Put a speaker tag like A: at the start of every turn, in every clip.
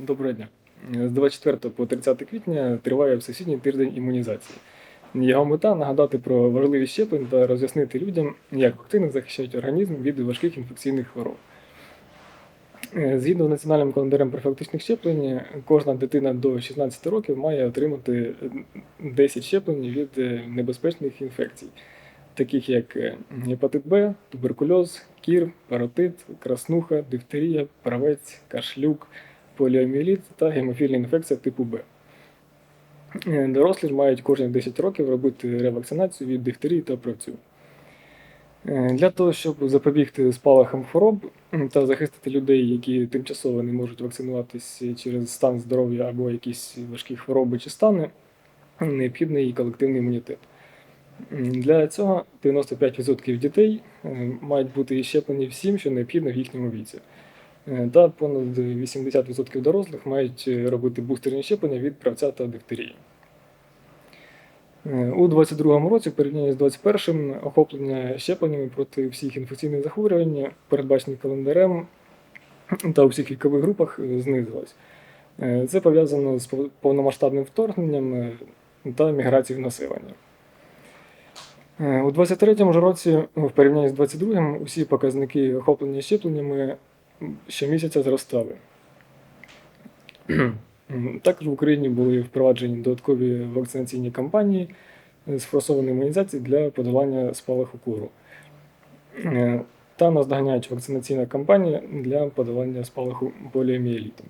A: Доброго дня. З 24 по 30 квітня триває Всесвітній тиждень імунізації. Його мета нагадати про важливість щеплень та роз'яснити людям, як вакцини захищають організм від важких інфекційних хвороб. Е, Згідно з національним календарем профілактичних щеплень, кожна дитина до 16 років має отримати 10 щеплень від е, небезпечних інфекцій, таких як е, гепатит Б, туберкульоз, кір, паротит, краснуха, дифтерія, правець, кашлюк, поліоміеліт та гемофільна інфекція типу Б. Е, Дорослі ж мають кожні 10 років робити ревакцинацію від дифтерії та правцю. Е, Для того, щоб запобігти спалахам хвороб та захистити людей, які тимчасово не можуть вакцинуватися через стан здоров'я або якісь важкі хвороби чи стани, необхідний колективний імунітет. Для цього 95% дітей е, мають бути щеплені всім, що необхідно в їхньому віці. Е, Та понад 80% дорослих мають е, робити бустерні щеплення від правця та дифтерії. Е, У 2022 році, в порівнянні з 2021, охоплення щепленнями проти всіх інфекційних захворювань, передбачених календарем та у всіх вікових групах, е, знизилось. Е, Це пов'язано з повномасштабним вторгненням е, та міграцією населення. Е, У 2023 році, в порівнянні з 2022, усі показники охоплення щепленнями щомісяця зростали. Також в Україні були впроваджені додаткові вакцинаційні кампанії з форсованої імунізації для подолання спалаху кору. Е, Та наздоганяюча вакцинаційна кампанія для подолання спалаху поліомієліту.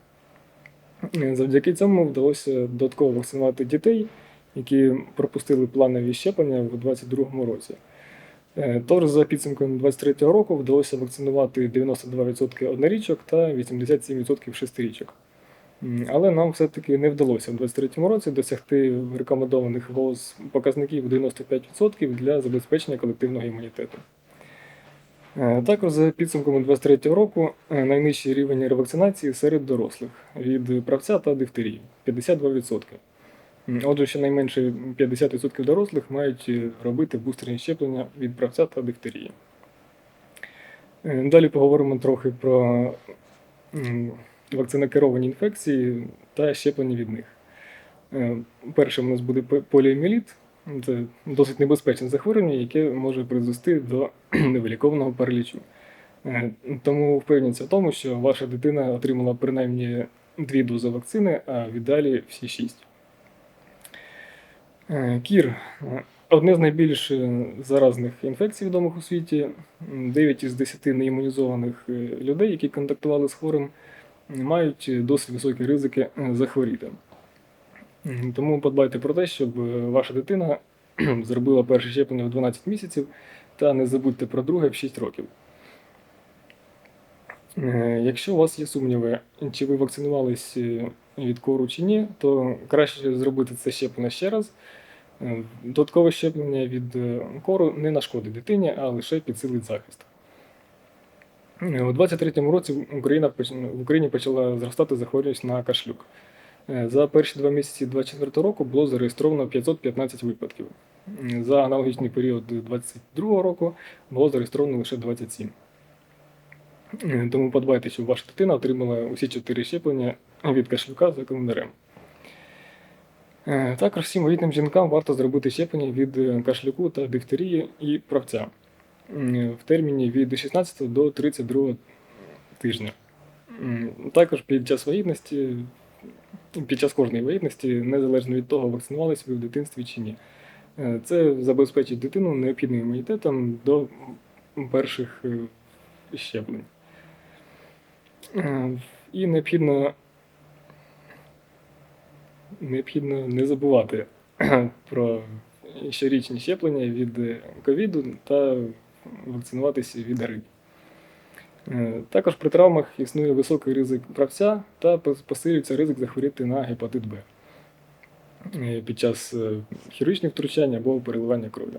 A: Е, Завдяки цьому вдалося додатково вакцинувати дітей, які пропустили планові щеплення в 2022 році. Е, Тож, за підсумком 2023 року вдалося вакцинувати 92% однорічок та 87% шестирічок. Але нам все-таки не вдалося в 2023 році досягти рекомендованих ВОЗ показників 95% для забезпечення колективного імунітету. Е, Також за підсумками 2023 року е, найнижчий рівень ревакцинації серед дорослих від правця та дифтерії 52%. Отже, щонайменше 50% дорослих мають е, робити бустерні щеплення від правця та дифтерії. Е, Далі поговоримо трохи про вакцинокеровані інфекції та щеплення від них. Е, Першим у нас буде п- поліоміеліт. Це досить небезпечне захворювання, яке може призвести до невилікованого паралічу. Тому впевніться в тому, що ваша дитина отримала принаймні дві дози вакцини, а віддалі всі шість. Е, Кір одне з найбільш е, заразних інфекцій відомих у світі. 9 із 10 неімунізованих е, людей, які контактували з хворим, мають досить високі ризики захворіти. Тому подбайте про те, щоб ваша дитина зробила перше щеплення в 12 місяців, та не забудьте про друге в 6 років. Е, Якщо у вас є сумніви, чи ви вакцинувались е, від кору чи ні, то краще зробити це щеплення ще раз. Е, Додаткове щеплення від кору не нашкодить дитині, а лише підсилить захист. У 23-му році Україна, в Україні почала зростати захворюваність на кашлюк. За перші два місяці 2024 року було зареєстровано 515 випадків. За аналогічний період 2022 року було зареєстровано лише 27. Тому подбайте, щоб ваша дитина отримала усі чотири щеплення від кашлюка за календарем. Е, Також всім вагітним жінкам варто зробити щеплення від е, кашлюку та дифтерії і правця в терміні від 16 до 32 тижня. Також під час вагітності, під час кожної вагітності, незалежно від того, вакцинувалися ви в дитинстві чи ні. Е, Це забезпечить дитину необхідним імунітетом до перших щеплень. Е, І необхідно, необхідно не забувати про щорічні щеплення від ковіду та вакцинуватися від грипу. Е, Також при травмах існує високий ризик правця та посилюється ризик захворіти на гепатит Б е, під час хірургічних втручань або переливання крові.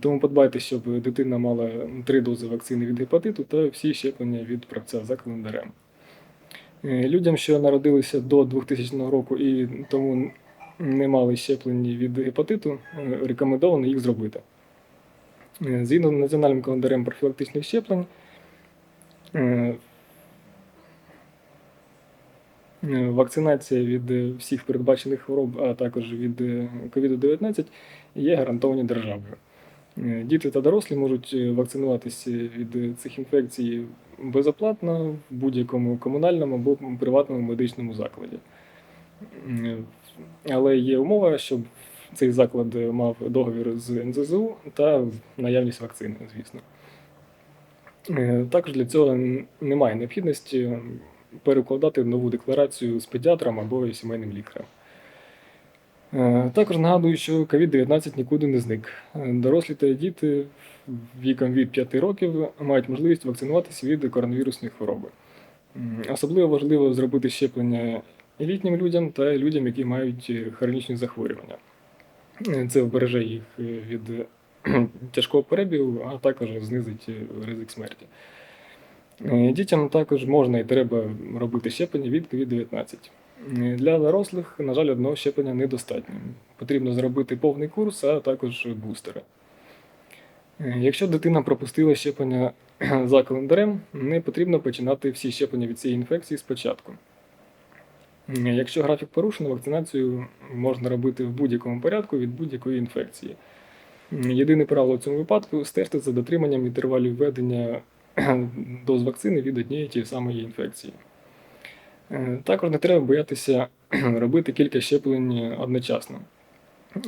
A: Тому подбайте, щоб дитина мала три дози вакцини від гепатиту та всі щеплення від правця за календарем. Е, Людям, що народилися до 2000 року і тому не мали щеплень від гепатиту, е, рекомендовано їх зробити. Е, Згідно з національним календарем профілактичних щеплень, Вакцинація від всіх передбачених хвороб, а також від е, COVID-19 є гарантовані державою. Е, Діти та дорослі можуть е, вакцинуватися від е, цих інфекцій безоплатно в будь-якому комунальному або приватному медичному закладі. Але є умова, щоб цей заклад мав договір з НЗЗУ та наявність вакцини, звісно. Також для цього немає необхідності перекладати нову декларацію з педіатром або сімейним лікарем. Е, Також нагадую, що COVID-19 нікуди не зник. Е, Дорослі та діти віком від 5 років мають можливість вакцинуватися від коронавірусної хвороби. Особливо важливо зробити щеплення літнім людям та людям, які мають е, хронічні захворювання. Це вбереже їх від тяжкого перебігу, а також знизить ризик смерті. Дітям також можна і треба робити щеплення від COVID-19. Для дорослих, на жаль, одного щеплення недостатньо. Потрібно зробити повний курс, а також бустери. Е, Якщо дитина пропустила щеплення за календарем, не потрібно починати всі щеплення від цієї інфекції спочатку. Якщо графік порушено, вакцинацію можна робити в будь-якому порядку від будь-якої інфекції. Єдине правило в цьому випадку стежте за дотриманням інтервалів введення доз вакцини від однієї тієї самої інфекції. Е, Також не треба боятися робити кілька щеплень одночасно.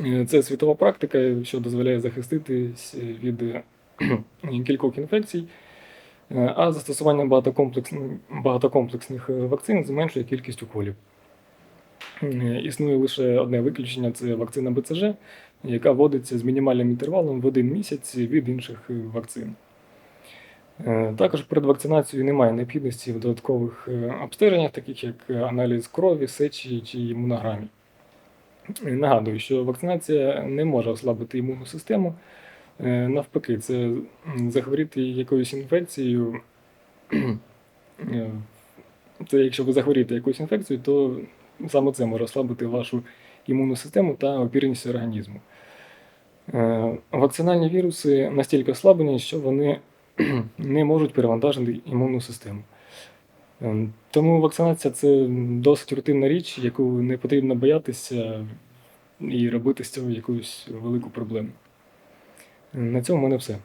A: Е, Це світова практика, що дозволяє захиститись від е, кількох інфекцій, а застосування багатокомплексних, багатокомплексних вакцин зменшує кількість уколів. Існує лише одне виключення це вакцина БЦЖ, яка вводиться з мінімальним інтервалом в один місяць від інших вакцин. Е, Також перед вакцинацією немає необхідності в додаткових е, обстеженнях, таких як е, аналіз крові, сечі чи імунограмі. Нагадую, що вакцинація не може ослабити імунну систему. Навпаки, це захворіти якоюсь інфекцією. Це якщо ви захворієте якоюсь інфекцією, то саме це може ослабити вашу імунну систему та опірність організму. Вакцинальні віруси настільки ослаблені, що вони не можуть перевантажити імунну систему. Е, Тому вакцинація це досить рутинна річ, яку не потрібно боятися і робити з цього якусь велику проблему. Е, На цьому в мене все.